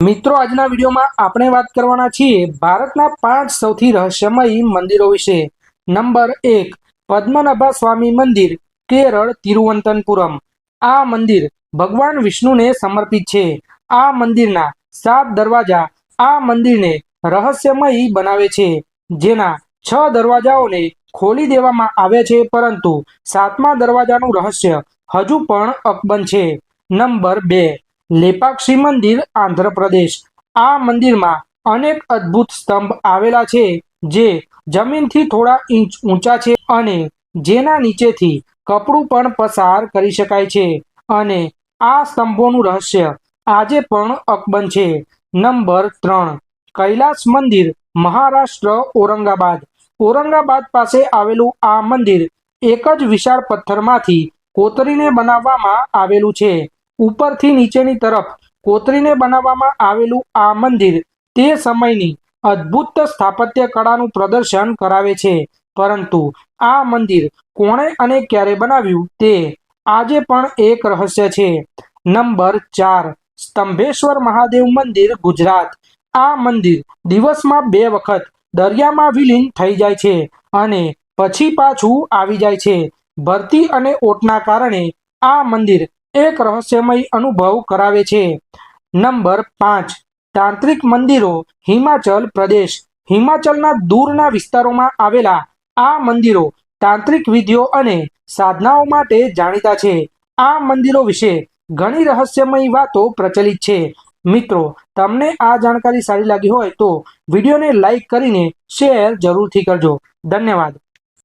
મિત્રો, આજના વિડીયોમાં આપણે વાત કરવાના છીએ ભારતના પાંચ સૌથી રહસ્યમય મંદિરો વિશે. નંબર એક, પદ્મનાભા સ્વામી મંદિર, કેરળ, તિરુવંતનપુરમ. આ મંદિર ભગવાન વિષ્ણુને સમર્પિત છે. આ મંદિરના સાત દરવાજા આ મંદિરને રહસ્યમય બનાવે છે. જેના છ દરવાજાઓને ખોલી દેવામાં આવ્યા છે, પરંતુ સાતમા દરવાજાનું રહસ્ય હજુ પણ અકબંધ છે. નંબર બે લેપાક્ષી મંદિર આંધ્રપ્રદેશ. આ મંદિરમાં અનેક અદ્ભુત સ્તંભ આવેલા છે, જે જમીનથી થોડા ઇંચ ઊંચા છે અને જેના નીચેથી કપડું પણ પસાર કરી શકાય છે અને આ સ્તંભોનું રહસ્ય આજે પણ અકબંધ છે. નંબર ત્રણ, કૈલાસ મંદિર, મહારાષ્ટ્ર, ઔરંગાબાદ. ઔરંગાબાદ પાસે આવેલું આ મંદિર એક જ વિશાળ પથ્થરમાંથી કોતરીને બનાવવામાં આવેલું છે. ઉપરથી નીચેની તરફ કોતરીને બનાવવામાં આવેલું આ મંદિર તે સમયની અદ્ભુત સ્થાપત્ય કળાનું પ્રદર્શન કરાવે છે. પરંતુ આ મંદિર કોણે અને ક્યારે બનાવ્યું તે આજે પણ એક રહસ્ય છે. નંબર ચાર, સ્તંભેશ્વર મહાદેવ મંદિર, ગુજરાત. આ મંદિર દિવસમાં બે વખત દરિયામાં વિલીન થઈ જાય છે અને પછી પાછું આવી જાય છે. ભરતી અને ઓટના કારણે આ મંદિર એક રહસ્યમય અનુભવ કરાવે છે. નંબર પાંચ. તાંત્રિક મંદિરો હિમાચલ પ્રદેશ. હિમાચલના દૂરના વિસ્તારોમાં આવેલા આ મંદિરો તાંત્રિક વિધિઓ અને સાધનાઓ માટે જાણીતા છે. આ મંદિરો વિશે ઘણી રહસ્યમય વાતો પ્રચલિત છે. મિત્રો, તમને આ જાણકારી સારી લાગી હોય તો વિડીયોને લાઈક કરીને શેર જરૂરથી કરજો. ધન્યવાદ.